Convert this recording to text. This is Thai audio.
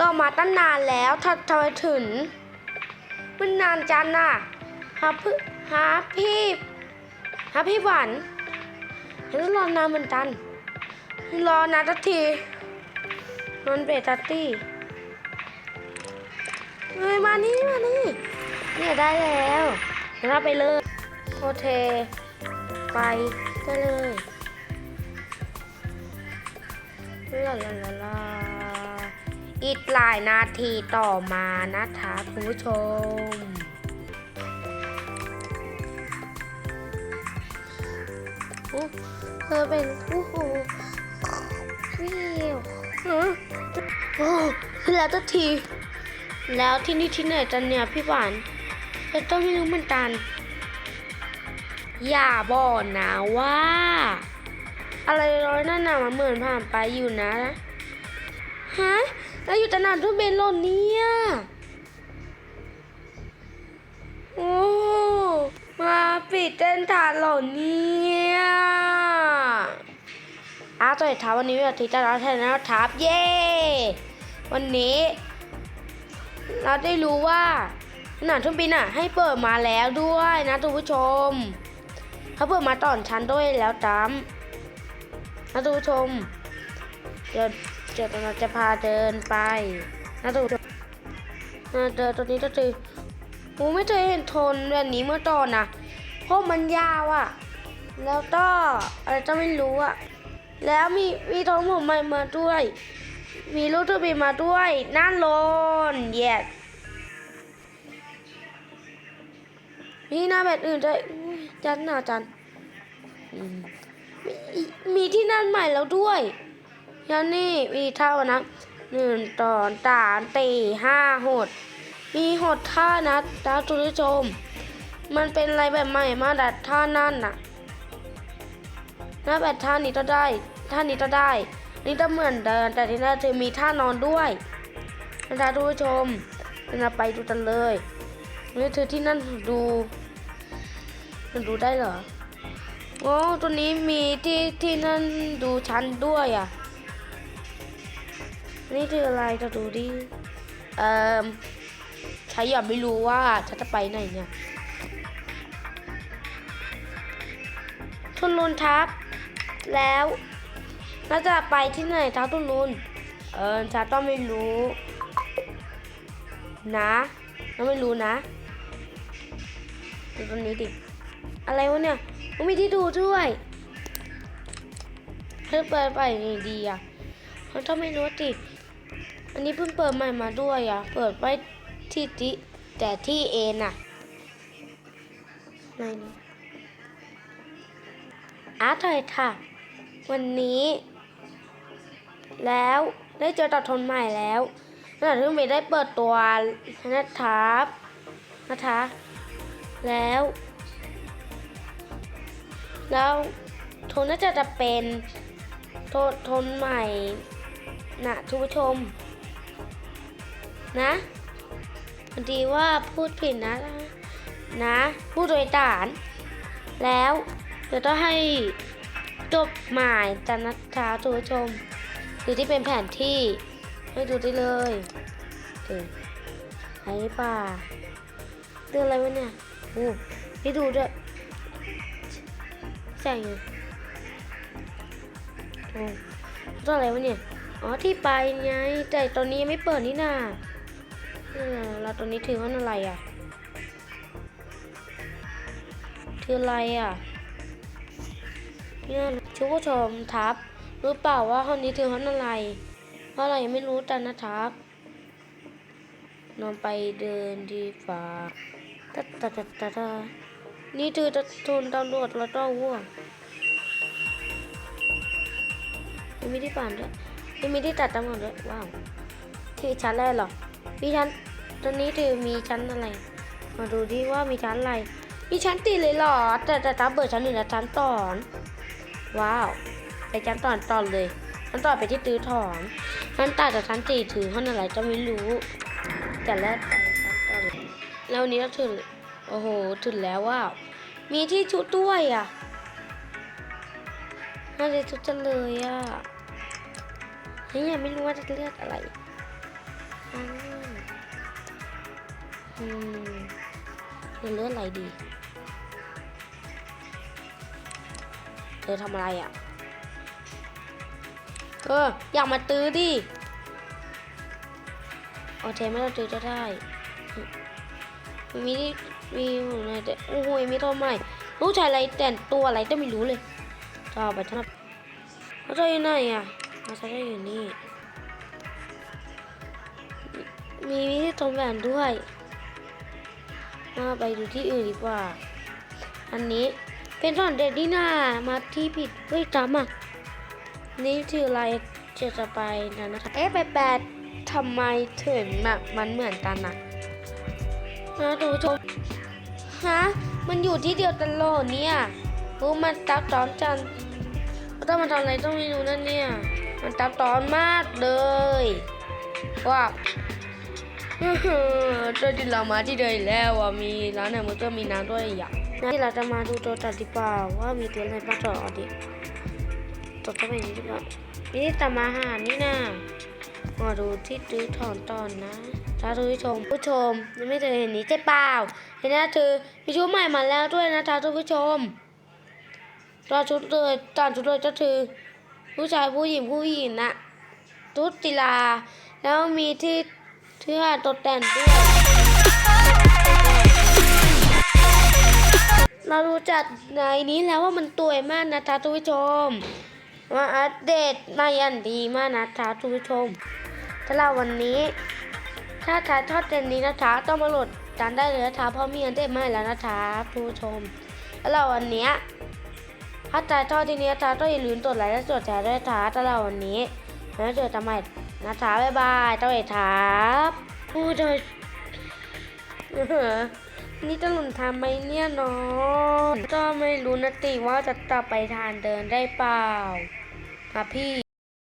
รามาตั้งนานแล้วถ้าทำไมถึงมันนานจังน่ะหาพี่หาพี่หาพี่หวานฉันรอนานเหมือนกันรอนานสักทีนอนเบตัตตี้เฮ้ยมานี่มานี่เนี่ยได้แล้วเราไปเลยโอเคไปได้เลยลาลาลาลา อีกหลายนาทีต่อมานะคะคุณผู้ชม เธอเป็นโอ้โหวิวฮะโอ้แล้วตักที แล้วที่นี่ที่ไหนจันเนี่ยพี่หวานแต่ต้องไม่รู้เหมือนกัน อย่าบอกนะว่า อะไรร้อยนั่นน่ะมันเหมือนผ่านไปอยู่นะ ฮะ แล้วอยู่ตนานทุกเบนหล่นเนี่ยโอ้มาปิดเต้นฐานหล่านี้อาต่อยท้าวันนี้วันอาทิตย์จะรับแทนนะครับเย้วันนี้ เราได้รู้ว่าสนามทุ่มบินอะ ให้เปิดมาแล้วด้วยนะทุกผู้ชมเขาเปิดมาตอนชั้นด้วยแล้วจ้ำนะทุกผู้ชมเดี๋ยว เดี๋ยวเราจะพาเดินไปนะทุกผู้ชมอ่เดินตรงนี้ก็คือกูไม่เคยเห็นทนแบบนี้เมื่อตอนนะเพราะมันยาวอะ่ะ แล้วก็อะไรก็ไม่รู้อะ่ะ แล้วมีมีท้องผมใหม่มาด้วย มีลูกทบีมาด้วย น่าโลนเย็ดมีหน้าแบบอื่นด้วยจันหนาจันมมีที่นั่นใหม่แล้วด้วย ยันนี่มีเท่านะหนึ่งตอนตามตีห้าหด มีหดท่านะดาทุกชม มันเป็นอะไรแบบใหม่มากแต่ท่านั่นน่ะนะแบบท่านี้ก็ได้ ท่านี้ก็ได้ นี่ก็เหมือนเดินแต่ที่นั่นเธอมีท่านอนด้วยนะทุกผู้ชมเราไปดูกันเลยนี่เธอที่นั่นดูมันดูได้เหรอ โอ้ตัวนี้มีที่ที่นั่นดูชั้นด้วยอะ นี่คืออะไรจะดูดิ เอ่อใช้ย่าไม่รู้ว่าฉันจะไปไหนเนี่ยทุนลุนทักแล้วน่าจะไปที่ไหนทักทุนลุนเออฉันต้องไม่รู้ นะต้องไม่รู้นะดูตรงนี้ดิ อะไรวะเนี่ยมันมีที่ดูด้วยเพิ่งเปิดไปนี่ดีอะเขาต้องไม่รู้ติ อันนี้เพิ่งเปิดใหม่มาด้วยอะ เปิดไว้ที่ติแต่ที่เอน่ะไหนนี่อาร์ตถอยค่ะ วันนี้ แล้วได้เจอตัดทนใหม่แล้วขณะที่เมย์ได้เปิดตัวนะครับนะคะ แล้ว แล้วโทนน่าจะจะเป็นทนโทนใหม่นะทุกผู้ชม นะพอดีว่าพูดผิดนะ นะพูดโดยสาร แล้วเดี๋ยวต้องให้จบหมายจันนะคะทุกผู้ชมคือที่เป็นแผนที่ให้ดูได้เลยถึงไอ้ป่าเรื่องอะไรวะเนี่ยโอ้ให้ดูด้วยใช่ไงโอ้ตัวอะไรวะเนี่ย อ๋อที่ไปไงแต่ตอนนี้ยังไม่เปิดนี่นา เราตอนนี้ถือว่าอะไรอะถืออะไรอะเนี่ยชุกผู้ชมทับรู้เปล่าว่าห้องนี้ถือห้องอะไรเพราะอะไรยังไม่รู้แต่นะครับนอนไปเดินดีฟ้าตะตะตะตะตะนี่ถือจะทุนตำรวจแล้วก็วัวยังมีที่ป่านด้วยยังมีที่ตัดตำรวจด้วยว้าวที่ชั้นแรกหรอ มีชั้นตอนนี้ถือมีชั้นอะไร มาดูดิว่ามีชั้นอะไร มีชั้นตีเลยหรอ แต่แต่ตาเบิดชั้นหนึ่งและชั้นตอน ว้าว ไปชั้นตอนตอนเลยชั้นตอนไปที่ตื้อถอนชั้นตาแต่ชั้นตีถือห้องอะไรจะไม่รู้ แต่แรกไปชั้นตอนแล้วนี้ถึง โอ้โห ถึงแล้วว้าว มีที่ชุดด้วยอะน่าจะชุดจังเลยอะนี่ยังไม่รู้ว่าจะเลือกอะไร อืมเรื่องอะไรดี เธอทำอะไรอะเอออยากมาตื้อดิโอเคไม่ต้องตื้อก็ได้ มีที่มีหัวไหนแต่โอ้โหมีท่าไหร่รู้ชายอะไรแต่งตัวอะไรก็ไม่รู้เลยชอบไปชอบเขาจะอยู่ไหนอะเขาจะอยู่นี่ มีมีที่ทมแหวนด้วย มาไปดูที่อื่นดีกว่า อันนี้เป็นสอนเด็กดีน่ามาที่ผิดเฮ้ยจำอะ นี่คืออะไรจะจะไปนะนะคะเอ๊ะไปแปลทำไมถึงแบบมันเหมือนกันนะนะดูชมฮะมันอยู่ที่เดียวกันโลดเนี่ยรู้มันตับตอนจันต้องมาทำอะไรต้องไม่รู้นั่นเนี่ย มันตับตอนมากเลยว่า อหือเจอที่เรามาที่เดิมแล้วอะมีร้านไหนมันก็มีน้ำด้วยอย่างที่เราจะมาดูตัวจัดดีเปล่าว่ามีตัวอะไรบ้างต่อดิตกเข้าไปอย่างนี้ดีกว่านี่ตามอาหารนี่นะมาดูที่ตื้ถอนตอนนะถ้าท่านผู้ชมผู้ชมยังไม่เคยเห็นนี้ใช่เปล่าเห็นนะเธอมีชุดใหม่มาแล้วด้วยนะท่านผู้ชมตอนชุดเลยตอนชุดเลยก็คือผู้ชายผู้หญิงผู้หญิงนะชุดกีฬาแล้วมีที่ เสื้อตกแต่งด้วยเรารู้จักในนี้แล้วว่ามันตัวมากนะท่านผู้ชม มาอัปเดตมายันดีมากนะคะทุกผู้ชมถ้าเราวันนี้ ถ้าถ่ายทอดเต็มนี้นะคะ ต้องมาโหลดกันได้เลยนะคะเพราะมีอันเดตมาให้แล้วนะคะทุกผู้ชม แล้วเราวันนี้ถ้าถ่ายทอดทีนี้นะคะต้องอย่าลืมกดไลค์และกดแชร์ด้วยนะคะถ้าเราวันนี้แล้วเจอกันใหม่ นะคะบ๊ายบายเจ้าเอกครับพูดเลยนี่จะหลุนทำไหมเนี่ยน้องก็ไม่รู้นะติว่าจะกลับไปทานเดินได้เปล่าครับพี่